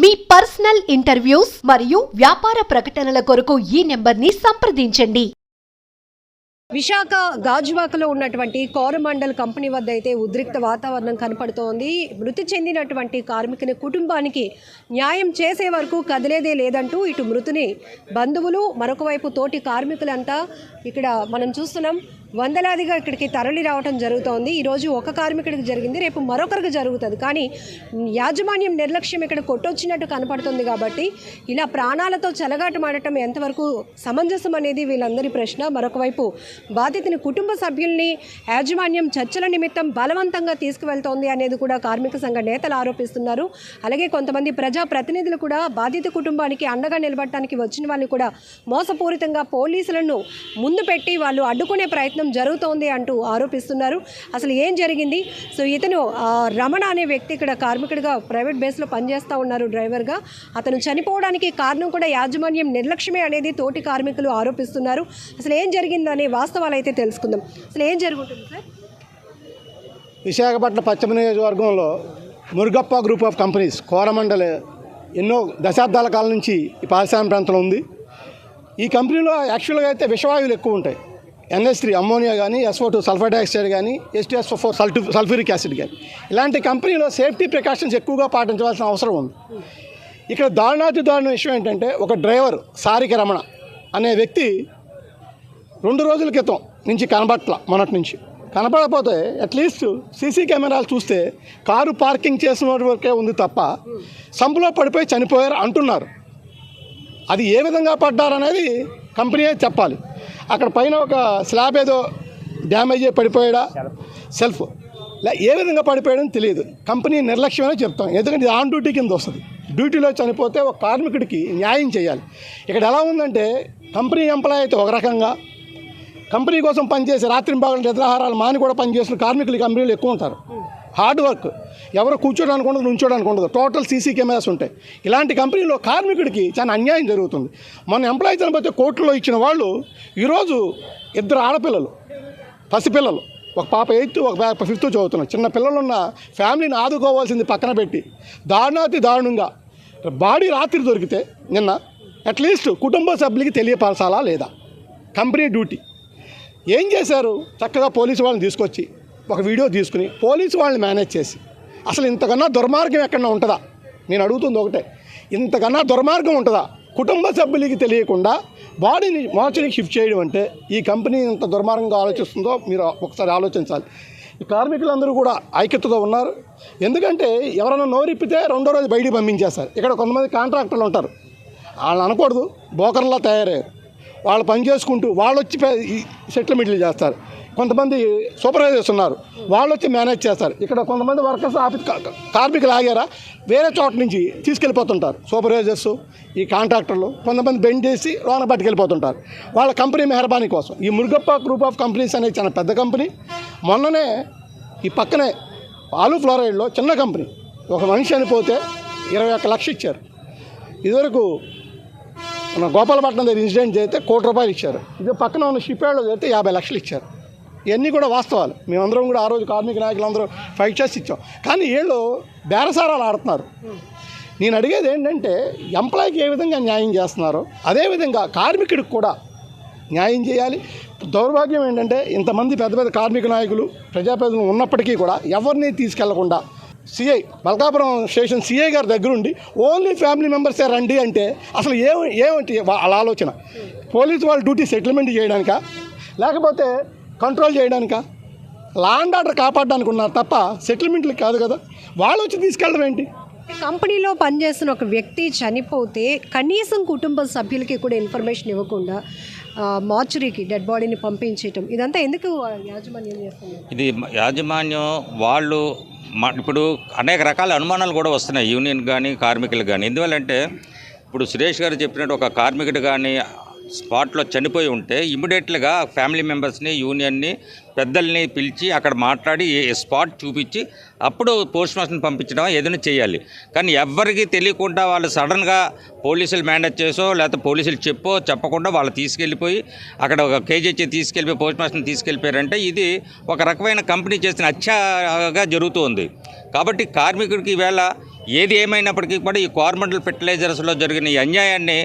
మీ personal interviews మరియు వ్యాపార ప్రకటనల కొరకు ఈ నెంబర్ని సంప్రదించండి. విశాఖ గాజువాకలో ఉన్నటువంటి కోరమండల్ కంపెనీ వద్ద అయితే ఉద్రిక్త వాతావరణం కనపడుతోంది. మృతి చెందినటువంటి కార్మికుని కుటుంబానికి న్యాయం చేసే వరకు కదిలేదే లేదంటూ ఇటు మృతుని బంధువులు మరొక వైపు తోటి కార్మికులంతా ఇక్కడ మనం చూస్తున్నాం. వందలాదిగా ఇక్కడికి తరలి రావడం జరుగుతోంది. ఈరోజు ఒక కార్మికుడికి జరిగింది రేపు మరొకరికి జరుగుతుంది. కానీ యాజమాన్యం నిర్లక్ష్యం ఇక్కడ కొట్టొచ్చినట్టు కనపడుతుంది కాబట్టి ఇలా ప్రాణాలతో చెలగాటమాడటం ఎంతవరకు సమంజసం అనేది వీళ్ళందరి ప్రశ్న. మరొక వైపు బాధితుని కుటుంబ సభ్యుల్ని యాజమాన్యం చర్చల నిమిత్తం బలవంతంగా తీసుకువెళ్తోంది అనేది కూడా కార్మిక సంఘ నేతలు ఆరోపిస్తున్నారు. అలాగే కొంతమంది ప్రజా ప్రతినిధులు కూడా బాధిత కుటుంబానికి అండగా నిలబడటానికి వచ్చిన వాళ్ళు కూడా మోసపూరితంగా పోలీసులను ముందు పెట్టి వాళ్ళు అడ్డుకునే ప్రయత్నం జరుగుతోంది అంటూ ఆరోపిస్తున్నారు. అసలు ఏం జరిగింది? సో ఇతను ఆ, రమణ అనే వ్యక్తి ఇక్కడ కార్మికుడిగా ప్రైవేట్ బేస్లో పనిచేస్తూ ఉన్నారు డ్రైవర్గా. అతను చనిపోవడానికి కారణం కూడా యాజమాన్యం నిర్లక్ష్యమే అనేది తోటి కార్మికులు ఆరోపిస్తున్నారు. అసలు ఏం జరిగిందనే వాస్తవాలు అయితే తెలుసుకుందాం. అసలు ఏం జరుగుతుంది సార్? విశాఖపట్నం పశ్చిమ నియోజకవర్గంలో Murugappa group of companies Coromandel ఎన్నో దశాబ్దాల కాలం నుంచి ఈ పారిశ్రామిక ప్రాంతంలో ఉంది. ఈ కంపెనీలో యాక్చువల్గా అయితే విషవాయువులు ఎక్కువ ఉంటాయి. ఎన్ఎస్ త్రీ అమ్మోనియా కానీ ఎస్ఓ టూ సల్ఫర్ డైఆక్సైడ్ కానీ STSO four sul sulphuric acid కానీ ఇలాంటి కంపెనీలో సేఫ్టీ ప్రికాషన్స్ ఎక్కువగా పాటించవలసిన అవసరం ఉంది. ఇక్కడ దారుణాతి దారుణ విషయం ఏంటంటే ఒక డ్రైవర్ సారిక రమణ అనే వ్యక్తి రెండు రోజుల క్రితం నుంచి కనబట్ల మొన్నటి నుంచి. కనపడకపోతే అట్లీస్ట్ సీసీ కెమెరాలు చూస్తే కారు పార్కింగ్ చేసిన వరకే ఉంది తప్ప సంపులో పడిపోయి చనిపోయారు అంటున్నారు. అది ఏ విధంగా పడ్డారనేది కంపెనీయే చెప్పాలి. అక్కడ పైన ఒక స్లాబ్ ఏదో డ్యామేజ్ అయ్యి పడిపోయాడా? సెల్ఫ్ ఏ విధంగా పడిపోయాడని తెలియదు. కంపెనీ నిర్లక్ష్యమని చెప్తాం. ఎందుకంటే ఆన్ డ్యూటీ కింద వస్తుంది. డ్యూటీలో చనిపోతే ఒక కార్మికుడికి న్యాయం చేయాలి. ఇక్కడ ఎలా ఉందంటే కంపెనీ ఎంప్లాయ్ అయితే ఒక రకంగా కంపెనీ కోసం పనిచేసి రాత్రి బాగా నిద్రాహారాలు మాని కూడా పనిచేసిన కార్మికులు కంపెనీలు ఎక్కువ ఉంటారు. Hard work. ఎవరు కూర్చోడానికి ఉండదు నుంచోడానికి ఉండదు టోటల్ సీసీ కెమెరాస్ ఉంటాయి. ఇలాంటి కంపెనీలో కార్మికుడికి చాలా అన్యాయం జరుగుతుంది. మన ఎంప్లాయీ చనిపోతే కోర్టులో ఇచ్చిన వాళ్ళు ఈరోజు ఇద్దరు ఆడపిల్లలు పసిపిల్లలు. ఒక పాప ఎయిత్ ఒక పాప ఫిఫ్త్ చదువుతున్నారు. చిన్న పిల్లలు ఉన్న ఫ్యామిలీని ఆదుకోవాల్సింది పక్కన పెట్టి. దారుణాతి దారుణంగా. బాడీ రాత్రి దొరికితే నిన్న అట్లీస్ట్ కుటుంబ సభ్యులకి తెలియపరచాలా లేదా? Company duty. ఏం చేశారు? చక్కగా పోలీసు వాళ్ళని తీసుకొచ్చి ఒక వీడియో తీసుకుని పోలీసు వాళ్ళని మేనేజ్ చేసి అసలు ఇంతకన్నా దుర్మార్గం ఎక్కడన్నా ఉంటుందా? నేను అడుగుతుంది ఒకటే ఇంతకన్నా దుర్మార్గం ఉంటుందా? కుటుంబ సభ్యులకి తెలియకుండా బాడీని మార్చరికి షిఫ్ట్ చేయడం అంటే ఈ కంపెనీ ఇంత దుర్మార్గంగా ఆలోచిస్తుందో మీరు ఒకసారి ఆలోచించాలి. ఈ కార్మికులందరూ కూడా ఐక్యతతో ఉన్నారు. ఎందుకంటే ఎవరైనా నోరిప్పితే రెండో రోజు బయటికి పంపించేస్తారు. ఇక్కడ కొంతమంది కాంట్రాక్టర్లు ఉంటారు. వాళ్ళు అనకూడదు. బోకర్లా తయారయ్యారు. వాళ్ళు పని చేసుకుంటూ వాళ్ళు వచ్చి పే- సెటిల్మెంట్లు చేస్తారు. కొంతమంది సూపర్వైజర్స్ ఉన్నారు. వాళ్ళు వచ్చి మేనేజ్ చేస్తారు. ఇక్కడ కొంతమంది వర్కర్స్ ఆఫీస్ కార్మికులు ఆగారా? వేరే చోట నుంచి తీసుకెళ్ళిపోతుంటారు సూపర్వైజర్స్ ఈ కాంట్రాక్టర్లు. కొంతమంది బెండ్ చేసి లోన పట్టుకెళ్ళిపోతుంటారు. వాళ్ళ కంపెనీ మెహర్బానీ కోసం. ఈ మురుగప్ప గ్రూప్ ఆఫ్ కంపెనీస్ అనేది చాలా పెద్ద కంపెనీ. మొన్ననే ఈ పక్కనే ఆలు ఫ్లోరైడ్లో చిన్న కంపెనీ. ఒక మనిషి చనిపోతే ఇరవై ఒక్క లక్ష ఇచ్చారు. ఇదివరకు మన గోపాలపట్నం దగ్గర ఇన్సిడెంట్ చేస్తే కోటి రూపాయలు ఇచ్చారు. ఇది పక్కన ఉన్న షిప్ యార్డ్లో చేస్తే యాభై లక్షలు ఇచ్చారు. ఇవన్నీ కూడా వాస్తవాలు. మేమందరం కూడా ఆ రోజు కార్మిక నాయకులందరూ ఫైట్ చేసి ఇచ్చాం. కానీ వీళ్ళు బేరసారాలు ఆడుతున్నారు. నేను అడిగేది ఏంటంటే ఎంప్లాయీకి ఏ విధంగా న్యాయం చేస్తున్నారు? అదేవిధంగా కార్మికుడికి కూడా న్యాయం చేయాలి. దౌర్భాగ్యం ఏంటంటే ఇంతమంది పెద్ద పెద్ద కార్మిక నాయకులు ప్రజాప్రతినిధులు ఉన్నప్పటికీ కూడా ఎవరిని తీసుకెళ్ళకుండా సిఐ మల్కాపురం స్టేషన్ సిఐ గారి దగ్గరుండి ఓన్లీ ఫ్యామిలీ మెంబర్సే రండి అంటే అసలు ఏం ఏమిటి వాళ్ళ ఆలోచన? పోలీసు వాళ్ళ డ్యూటీ సెటిల్మెంట్ చేయడానిక? లేకపోతే కంట్రోల్ చేయడానికా? లా అండ్ ఆర్డర్ కాపాడడానికి ఉన్నారు తప్ప సెటిల్మెంట్లు కాదు కదా. వాళ్ళు వచ్చి తీసుకెళ్ళడం ఏంటి? కంపెనీలో పనిచేస్తున్న ఒక వ్యక్తి చనిపోతే కనీసం కుటుంబ సభ్యులకి కూడా ఇన్ఫర్మేషన్ ఇవ్వకుండా మార్చురీకి డెడ్ బాడీని పంపించేయటం. ఇదంతా ఎందుకు యాజమాన్యం చేస్తుంది ఇది యాజమాన్యం వాళ్ళు మా ఇప్పుడు అనేక రకాల అనుమానాలు కూడా వస్తున్నాయి. యూనియన్ కానీ కార్మికులు కానీ ఎందువల్లంటే ఇప్పుడు సురేష్ గారు చెప్పినట్టు ఒక కార్మికుడు కానీ స్పాట్లో చనిపోయి ఉంటే ఇమీడియట్లుగా ఫ్యామిలీ మెంబర్స్ని యూనియన్ని పెద్దల్ని పిలిచి అక్కడ మాట్లాడి స్పాట్ చూపించి అప్పుడు పోస్ట్ మాస్టర్ని పంపించడం ఏదైనా చేయాలి. కానీ ఎవ్వరికీ తెలియకుండా వాళ్ళు సడన్గా పోలీసులు మేనేజ్ చేసో లేకపోతే పోలీసులు చెప్పో చెప్పకుండా వాళ్ళు తీసుకెళ్ళిపోయి అక్కడ ఒక కేజీహెచ్ తీసుకెళ్ళిపోయి పోస్ట్ మాస్టర్ని తీసుకెళ్ళిపోయారంటే ఇది ఒక రకమైన కంపెనీ చేసిన హత్యగా జరుగుతుంది. కాబట్టి కార్మికుడికి ఈవేళ ఏది ఏమైనప్పటికీ కూడా ఈ కార్మెంటల్ ఫెర్టిలైజర్స్లో జరిగిన ఈ అన్యాయాన్ని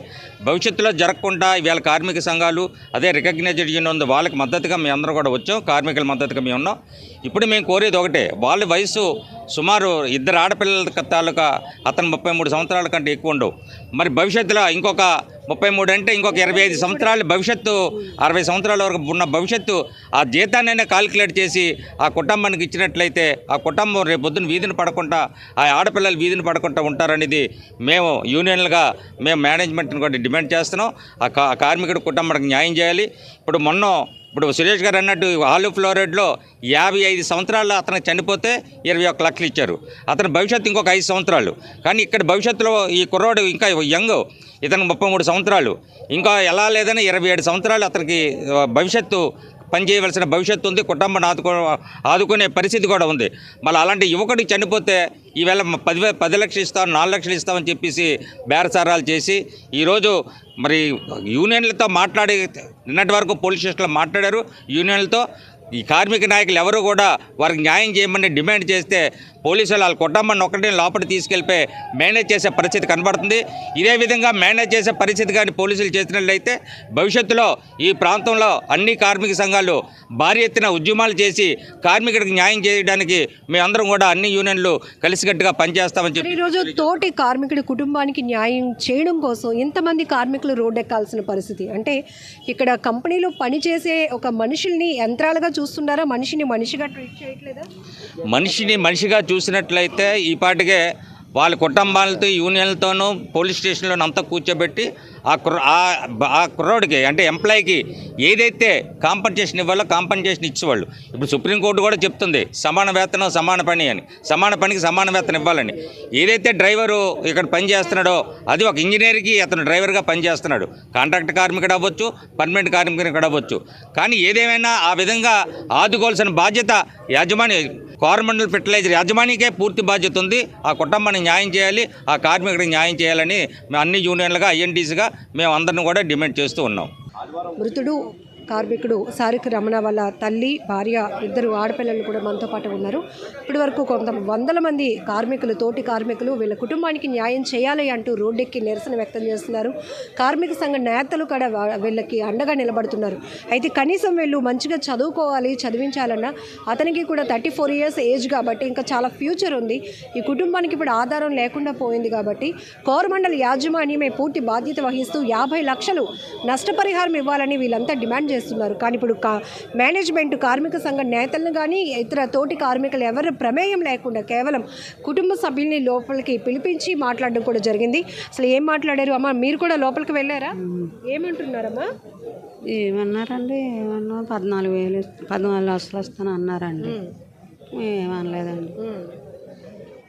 భవిష్యత్తులో జరగకుండా ఇవాళ కార్మిక సంఘాలు అదే రికగ్నైజ్డ్ యూనియన్ ఉంది వాళ్ళకి మద్దతుగా మేము అందరం కూడా వచ్చాం. కార్మికుల మద్దతుగా మేము ఉన్నాం ఇప్పుడు మేము కోరేది ఒకటే వాళ్ళ వయసు సుమారు ఇద్దరు ఆడపిల్లల తాలూకా అతను ముప్పై మూడు సంవత్సరాల కంటే ఎక్కువ ఉండవు. మరి భవిష్యత్తులో ఇంకొక ముప్పై మూడు అంటే ఇంకొక ఇరవై ఐదు సంవత్సరాలు భవిష్యత్తు అరవై సంవత్సరాల వరకు ఉన్న భవిష్యత్తు ఆ జీతాన్నైనా కాలిక్యులేట్ చేసి ఆ కుటుంబానికి ఇచ్చినట్లయితే ఆ కుటుంబం రేపు పొద్దున్న వీధిని పడకుండా ఆ ఆడపిల్లలు వీధిని పడకుండా ఉంటారనేది మేము యూనియన్లుగా మేము మేనేజ్మెంట్ని కూడా డిమాండ్ చేస్తున్నాం. ఆ కా- కుటుంబానికి న్యాయం చేయాలి. ఇప్పుడు మొన్న ఇప్పుడు సురేష్ గారు అన్నట్టు ఆలు ఫ్లోరైడ్లో యాభై ఐదు సంవత్సరాలు అతనికి చనిపోతే ఇరవై ఒక్క లక్షలు ఇచ్చారు. అతని భవిష్యత్తు ఇంకొక ఐదు సంవత్సరాలు. కానీ ఇక్కడ భవిష్యత్తులో ఈ కుర్రాడు ఇంకా యంగ్ ఇతను ముప్పై మూడు సంవత్సరాలు. ఇంకా ఎలా లేదని ఇరవై ఏడు సంవత్సరాలు అతనికి భవిష్యత్తు పనిచేయవలసిన భవిష్యత్తు ఉంది. కుటుంబం ఆదుకో ఆదుకునే పరిస్థితి కూడా ఉంది. మళ్ళీ అలాంటి యువకుడికి చనిపోతే ఈవేళ పది పది లక్షలు ఇస్తాం నాలుగు లక్షలు ఇస్తామని చెప్పేసి బేరసారాలు చేసి ఈరోజు మరి యూనియన్లతో మాట్లాడి నిన్నటి వరకు పోలీస్ స్టేషన్లో మాట్లాడారు. యూనియన్లతో ఈ కార్మిక నాయకులు ఎవరు కూడా వారికి న్యాయం చేయమని డిమాండ్ చేస్తే పోలీసులు వాళ్ళ కుటుంబాన్ని ఒకటే లోపల తీసుకెళ్ళిపోయి మేనేజ్ చేసే పరిస్థితి కనబడుతుంది. ఇదే విధంగా మేనేజ్ చేసే పరిస్థితి కానీ పోలీసులు చేసినట్లయితే భవిష్యత్తులో ఈ ప్రాంతంలో అన్ని కార్మిక సంఘాలు భారీ ఎత్తున ఉద్యమాలు చేసి కార్మికుడికి న్యాయం చేయడానికి మేమందరం కూడా అన్ని యూనియన్లు కలిసికట్టుగా పనిచేస్తామని చెప్పి ఈరోజు తోటి కార్మికుడి కుటుంబానికి న్యాయం చేయడం కోసం ఇంతమంది కార్మికులు రోడ్డెక్కాల్సిన పరిస్థితి. అంటే ఇక్కడ కంపెనీలో పనిచేసే ఒక మనుషుల్ని యంత్రాలుగా చూస్తున్నారా? మనిషిని మనిషిగా ట్రీట్ చేయట్లేదా? మనిషిని మనిషిగా చూసినట్లయితే ఈ పాటికే వాళ్ళ కుటుంబాలతో యూనియన్లతోనూ పోలీస్ స్టేషన్లో అంతా కూర్చోబెట్టి ఆ కుర్ర ఆ- ఆ కుర్రోడికి అంటే ఎంప్లాయీకి ఏదైతే కాంపన్సేషన్ ఇవ్వాలో కాంపన్సేషన్ ఇచ్చేవాళ్ళు. ఇప్పుడు సుప్రీంకోర్టు కూడా చెప్తుంది సమాన వేతనం సమాన పని అని. సమాన పనికి సమాన వేతనం ఇవ్వాలని. ఏదైతే డ్రైవరు ఇక్కడ పని చేస్తున్నాడో అది ఒక ఇంజనీర్కి అతను డ్రైవర్గా పనిచేస్తున్నాడు కాంట్రాక్ట్ కార్మికుడు అవ్వచ్చు పర్మనెంట్ కార్మికుడు అవ్వచ్చు. కానీ ఏదేమైనా ఆ విధంగా ఆదుకోవాల్సిన బాధ్యత యాజమాని కోరమండల్ ఫెర్టిలైజర్ యాజమానికే పూర్తి బాధ్యత ఉంది. ఆ కుటుంబానికి న్యాయం చేయాలి ఆ కార్మికుడికి న్యాయం చేయాలని అన్ని యూనియన్లుగా ఐఎన్టీసీగా మేము అందరిని కూడా డిమాండ్ చేస్తూ ఉన్నాం. మృతుడు కార్మికుడు సారిక రమణ వాళ్ళ తల్లి భార్య ఇద్దరు ఆడపిల్లలు కూడా మనతో పాటు ఉన్నారు. ఇప్పటి వరకు కొంత వందల మంది కార్మికులు తోటి కార్మికులు వీళ్ళ కుటుంబానికి న్యాయం చేయాలి అంటూ రోడ్డెక్కి నిరసన వ్యక్తం చేస్తున్నారు. కార్మిక సంఘ నేతలు కూడా వీళ్ళకి అండగా నిలబడుతున్నారు. అయితే కనీసం వీళ్ళు మంచిగా చదువుకోవాలి చదివించాలన్నా అతనికి కూడా థర్టీ ఫోర్ ఇయర్స్ ఏజ్ కాబట్టి ఇంకా చాలా ఫ్యూచర్ ఉంది. ఈ కుటుంబానికి ఇప్పుడు ఆధారం లేకుండా పోయింది కాబట్టి కోరమండల్ యాజమాన్యమే పూర్తి బాధ్యత వహిస్తూ యాభై లక్షలు నష్టపరిహారం ఇవ్వాలని వీళ్ళంతా డిమాండ్ చేస్తున్నారు. కానీ ఇప్పుడు కా మేనేజ్మెంట్ కార్మిక సంఘ నేతలను కానీ ఇతర తోటి కార్మికులు ఎవరి ప్రమేయం లేకుండా కేవలం కుటుంబ సభ్యుల్ని లోపలికి పిలిపించి మాట్లాడడం కూడా జరిగింది. అసలు ఏం మాట్లాడారు అమ్మ? మీరు కూడా లోపలికి వెళ్ళారా? ఏమంటున్నారమ్మా? ఏమన్నారండి? ఏమన్నా పద్నాలుగు వేలు పద్నాలుగు లక్షలు వస్తాను అన్నారండి. ఏమనలేదండి.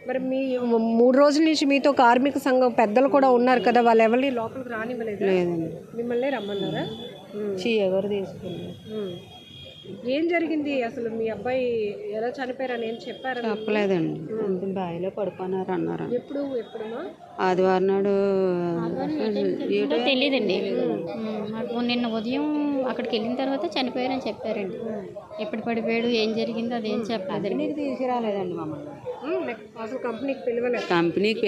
మరి మీ మూడు రోజుల నుంచి మీతో కార్మిక సంఘం పెద్దలు కూడా ఉన్నారు కదా వాళ్ళు ఎవరిని లోపలికి రానివ్వలేదు? లేదండి. మిమ్మల్ని రమ్మన్నారా? చీయ గారు తీసుకెళ్ళారు ఏం జరిగింది? అసలు మీ అబ్బాయి ఎలా చనిపోయారని ఏం చెప్పారా? చెప్పలేదండి. బావిలో పడుకున్నారు అన్నారు. ఎప్పుడు? ఎప్పుడమ్మా? ఆదివారం నాడు ఏంటో తెలియదండి నిన్న ఉదయం అక్కడికి వెళ్ళిన తర్వాత చనిపోయారని చెప్పారండి. ఎప్పుడు పడిపోయాడు ఏం జరిగిందో అదేం చెప్పలేదండి. తీసుకురాలేదండి మమ్మల్ని. అసలు కంపెనీకి పిలవలేదు. కంపెనీకి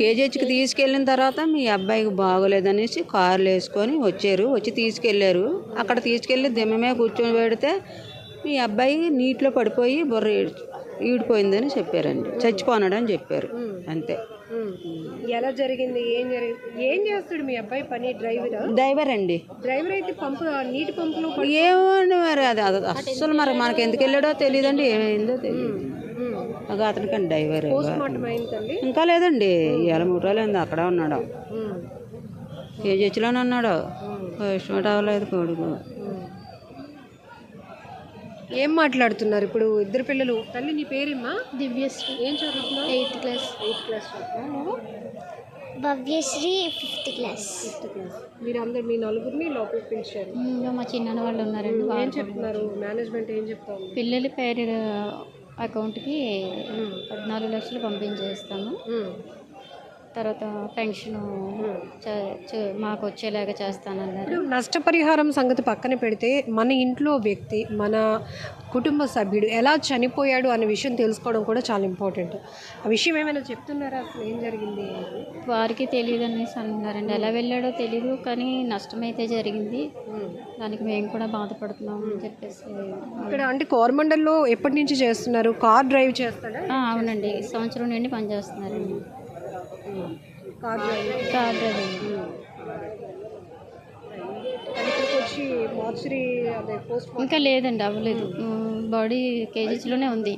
కేజీహెచ్కి తీసుకెళ్ళిన తర్వాత మీ అబ్బాయికి బాగోలేదనేసి కార్లు వేసుకొని వచ్చారు. వచ్చి తీసుకెళ్ళారు. అక్కడ తీసుకెళ్ళి దిమ్మమే కూర్చొని పెడితే మీ అబ్బాయి నీటిలో పడిపోయి బుర్ర ఈడ్- ఈడిపోయిందని చెప్పారండి. చచ్చిపోనాడని చెప్పారు. అంతే. ఎలా జరిగింది? ఏం జరిగింది ఏం చేస్తాడు మీ అబ్బాయి పని? డ్రైవర్? డ్రైవర్ అండి. డ్రైవర్ అయితే పంపు నీటి పంపులో పడి- ఏమండి మరి. అది అస్సలు మరి మనకి ఎందుకు వెళ్ళాడో తెలియదండి ఏమైందో తెలియదు. ఒక అతనికి డ్రైవర్ ఇంకా లేదండి. ఇవాళ మూడు రోజులు అయింది అక్కడే ఉన్నాడు. ఉమ్. కేజీహెచ్లోనే ఉన్నాడు. ఫస్ట్ అవ్వలేదు కొడుకు. ఏం మాట్లాడుతున్నారు ఇప్పుడు ఇద్దరు పిల్లలు? తల్లి నీ పేరేమ్మా? దివ్యశ్రీ. ఏం చదువుతున్నావు? ఎయిత్ క్లాస్ ఎయిత్ క్లాస్ నువ్వు? Bhavyasri fifth class fifth class మీరు అందరు మీ నలుగురిని లోపలికి పిలిచారు. ఇంకా మా చిన్న వాళ్ళు ఉన్నారండి ఏం చెప్తున్నారు? మేనేజ్మెంట్ ఏం చెప్తా ఉంది? పిల్లల పేరు అకౌంట్కి పద్నాలుగు లక్షలు పంపించేస్తాము. తర్వాత పెన్షన్ మాకు వచ్చేలాగా చేస్తానన్నారు. నష్టపరిహారం సంగతి పక్కన పెడితే మన ఇంట్లో వ్యక్తి మన కుటుంబ సభ్యుడు ఎలా చనిపోయాడు అనే విషయం తెలుసుకోవడం కూడా చాలా ఇంపార్టెంట్. ఆ విషయం ఏమైనా చెప్తున్నారా? అసలు ఏం జరిగింది? వారికి తెలియదు అనేసి అంటున్నారండి ఎలా వెళ్ళాడో తెలియదు కానీ నష్టమైతే జరిగింది. దానికి మేము కూడా బాధపడుతున్నాం అని చెప్పేసి. ఇక్కడ అంటే కోరమండల్లో ఎప్పటి నుంచి చేస్తున్నారు? కార్ డ్రైవ్ చేస్తాడా? అవునండి. సంవత్సరం నుండి పనిచేస్తున్నారండి. కార్ డ్రైవ్ కార్ డ్రైవింగ్ ఇక్కడికి వచ్చి మార్చరీ అదే పోస్ట్ ఇంకా లేదండి అవ్వలేదు. బాడీ కేజీస్లోనే ఉంది.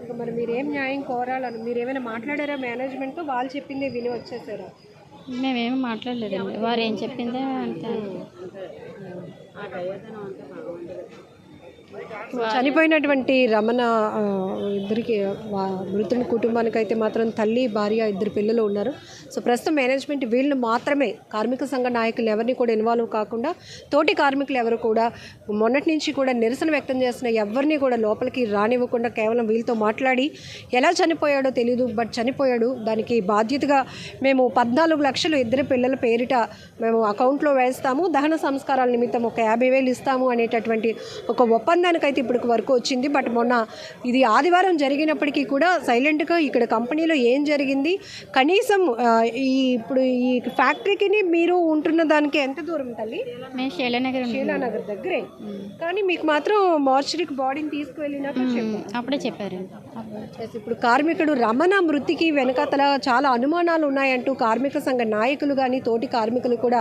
ఇంకా మరి మీరు ఏం న్యాయం కోరాలని మీరు ఏమైనా మాట్లాడారా మేనేజ్మెంట్తో? వాళ్ళు చెప్పిందే విని వచ్చేసారా? మేమేమి మాట్లాడలేదండి. వారు ఏం చెప్పిందే అంతే. చనిపోయినటువంటి రమణ ఇద్దరికి మృతుని కుటుంబానికి అయితే మాత్రం తల్లి భార్య ఇద్దరు పిల్లలు ఉన్నారు. సో ప్రస్తుతం మేనేజ్మెంట్ వీళ్ళు మాత్రమే కార్మిక సంఘ నాయకులు ఎవరిని కూడా ఇన్వాల్వ్ కాకుండా తోటి కార్మికులు ఎవరు కూడా మొన్నటి నుంచి కూడా నిరసన వ్యక్తం చేస్తున్న ఎవరిని కూడా లోపలికి రానివ్వకుండా కేవలం వీళ్ళతో మాట్లాడి ఎలా చనిపోయాడో తెలియదు బట్ చనిపోయాడు. దానికి బాధ్యతగా మేము పద్నాలుగు లక్షలు ఇద్దరు పిల్లల పేరిట మేము అకౌంట్లో వేస్తాము. దహన సంస్కారాల నిమిత్తం ఒక యాభై వేలు ఇస్తాము అనేటటువంటి ఒక ఒప్పందానికైతే ఇప్పటికి వరకు వచ్చింది. బట్ మొన్న ఇది ఆదివారం జరిగినప్పటికీ కూడా సైలెంట్గా ఇక్కడ కంపెనీలో ఏం జరిగింది? కనీసం ఈ ఇప్పుడు ఈ ఫ్యాక్టరీకి మీరు ఉంటున్న దానికి ఎంత దూరం తల్లి? మేము శైలనగర్. శీలానగర్ దగ్గరే. కానీ మీకు మాత్రం మార్చరీకి బాడీని తీసుకువెళ్ళినాక చెప్పారు. అప్పుడే Yes, ఇప్పుడు కార్మికుడు రమణ మృతికి వెనకతల చాలా అనుమానాలు ఉన్నాయంటూ కార్మిక సంఘ నాయకులు కానీ తోటి కార్మికులు కూడా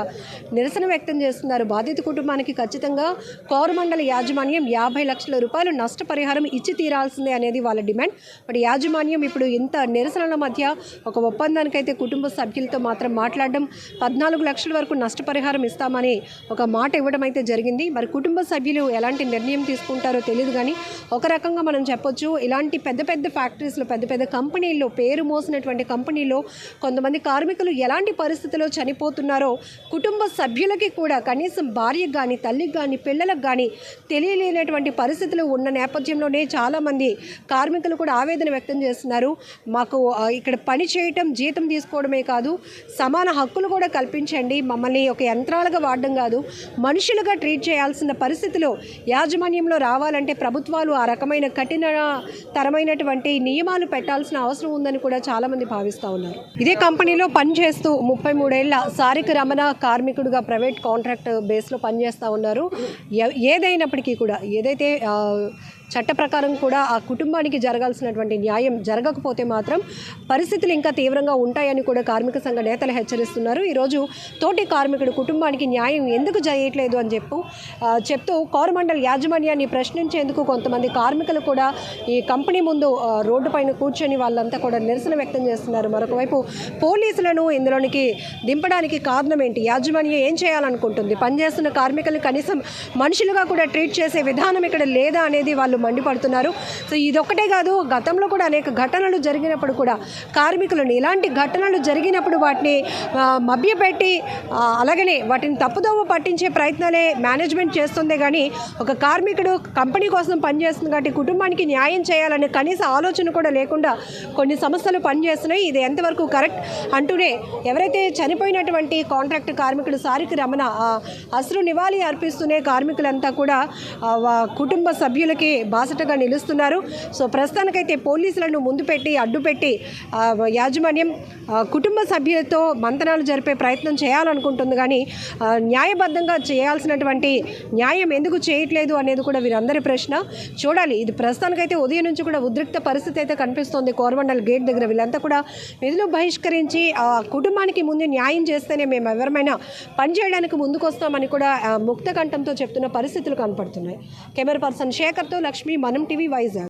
నిరసన వ్యక్తం చేస్తున్నారు. బాధిత కుటుంబానికి ఖచ్చితంగా కోరమండల యాజమాన్యం యాభై లక్షల రూపాయలు నష్టపరిహారం ఇచ్చి తీరాల్సిందే అనేది వాళ్ళ డిమాండ్. బట్ యాజమాన్యం ఇప్పుడు ఇంత నిరసనల మధ్య ఒక ఒప్పందానికైతే కుటుంబ సభ్యులతో మాత్రం మాట్లాడడం పద్నాలుగు లక్షల వరకు నష్టపరిహారం ఇస్తామని ఒక మాట ఇవ్వడం అయితే జరిగింది. మరి కుటుంబ సభ్యులు ఎలాంటి నిర్ణయం తీసుకుంటారో తెలియదు కానీ ఒక రకంగా మనం చెప్పొచ్చు ఇలాంటి పెద్ద పెద్ద ఫ్యాక్టరీస్లో పెద్ద పెద్ద కంపెనీల్లో పేరు మోసినటువంటి కంపెనీలో కొంతమంది కార్మికులు ఎలాంటి పరిస్థితుల్లో చనిపోతున్నారో కుటుంబ సభ్యులకి కూడా కనీసం భార్యకు కానీ తల్లికి కానీ పిల్లలకు కానీ తెలియలేనటువంటి పరిస్థితులు ఉన్న నేపథ్యంలోనే చాలామంది కార్మికులు కూడా ఆవేదన వ్యక్తం చేస్తున్నారు. మాకు ఇక్కడ పని చేయటం జీతం తీసుకోవడమే కాదు సమాన హక్కులు కూడా కల్పించండి. మమ్మల్ని ఒక యంత్రాలుగా వాడడం కాదు మనుషులుగా ట్రీట్ చేయాల్సిన పరిస్థితిలో యాజమాన్యంలో రావాలంటే ప్రభుత్వాలు ఆ రకమైన కఠిన తరమైనటువంటి నియమాలు పెట్టాల్సిన అవసరం ఉందని కూడా చాలామంది భావిస్తూ ఉన్నారు. ఇదే కంపెనీలో పనిచేస్తూ ముప్పై మూడేళ్ళ సారిక రమణ కార్మికుడుగా ప్రైవేట్ కాంట్రాక్ట్ బేస్లో పనిచేస్తూ ఉన్నారు. ఏదైనప్పటికీ కూడా ఏదైతే ఆ, చట్ట ప్రకారం కూడా ఆ కుటుంబానికి జరగాల్సినటువంటి న్యాయం జరగకపోతే మాత్రం పరిస్థితులు ఇంకా తీవ్రంగా ఉంటాయని కూడా కార్మిక సంఘ నేతలు హెచ్చరిస్తున్నారు. ఈరోజు తోటి కార్మికుడు కుటుంబానికి న్యాయం ఎందుకు చేయట్లేదు అని చెప్పు చెప్తూ కోరమండల్ యాజమాన్యాన్ని ప్రశ్నించేందుకు కొంతమంది కార్మికులు కూడా ఈ కంపెనీ ముందు రోడ్డు పైన కూర్చొని వాళ్ళంతా కూడా నిరసన వ్యక్తం చేస్తున్నారు. మరొక వైపు పోలీసులను ఇందులోనికి దింపడానికి కారణం ఏంటి? యాజమాన్యం ఏం చేయాలనుకుంటుంది? పనిచేస్తున్న కార్మికులు కనీసం మనుషులుగా కూడా ట్రీట్ చేసే విధానం ఇక్కడ లేదా అనేది వాళ్ళు మండిపడుతున్నారు. సో ఇదొక్కటే కాదు గతంలో కూడా అనేక ఘటనలు జరిగినప్పుడు కూడా కార్మికులను ఇలాంటి ఘటనలు జరిగినప్పుడు వాటిని మభ్యపెట్టి అలాగనే వాటిని తప్పుదోవ పట్టించే ప్రయత్నాలే మేనేజ్మెంట్ చేస్తుందే కానీ ఒక కార్మికుడు కంపెనీ కోసం పనిచేస్తుంది కాబట్టి కుటుంబానికి న్యాయం చేయాలనే కనీస ఆలోచన కూడా లేకుండా కొన్ని సంస్థలు పనిచేస్తున్నాయి. ఇది ఎంతవరకు కరెక్ట్ అంటూనే ఎవరైతే చనిపోయినటువంటి కాంట్రాక్ట్ కార్మికుడు సారికి రమణ అసలు నివాళి అర్పిస్తూనే కార్మికులంతా కూడా కుటుంబ సభ్యులకి బాసటగా నిలుస్తున్నారు. సో ప్రస్తుతానికైతే పోలీసులను ముందు పెట్టి అడ్డుపెట్టి యాజమాన్యం కుటుంబ సభ్యులతో మంతనాలు జరిపే ప్రయత్నం చేయాలనుకుంటుంది. కానీ న్యాయబద్ధంగా చేయాల్సినటువంటి న్యాయం ఎందుకు చేయట్లేదు అనేది కూడా వీరందరి ప్రశ్న. చూడాలి ఇది ప్రస్తుతానికైతే ఉదయం నుంచి కూడా ఉద్రిక్త పరిస్థితి అయితే కనిపిస్తోంది కోరమండల్ గేట్ దగ్గర. వీళ్ళంతా కూడా విధులు బహిష్కరించి ఆ కుటుంబానికి ముందు న్యాయం చేస్తేనే మేము ఎవరమైనా పనిచేయడానికి ముందుకొస్తామని కూడా ముక్త కంఠంతో చెప్తున్న పరిస్థితులు కనపడుతున్నాయి. కెమెరా పర్సన్ శేఖర్తో లక్ష్మి लक्ष्मी मनम टीवी वाइज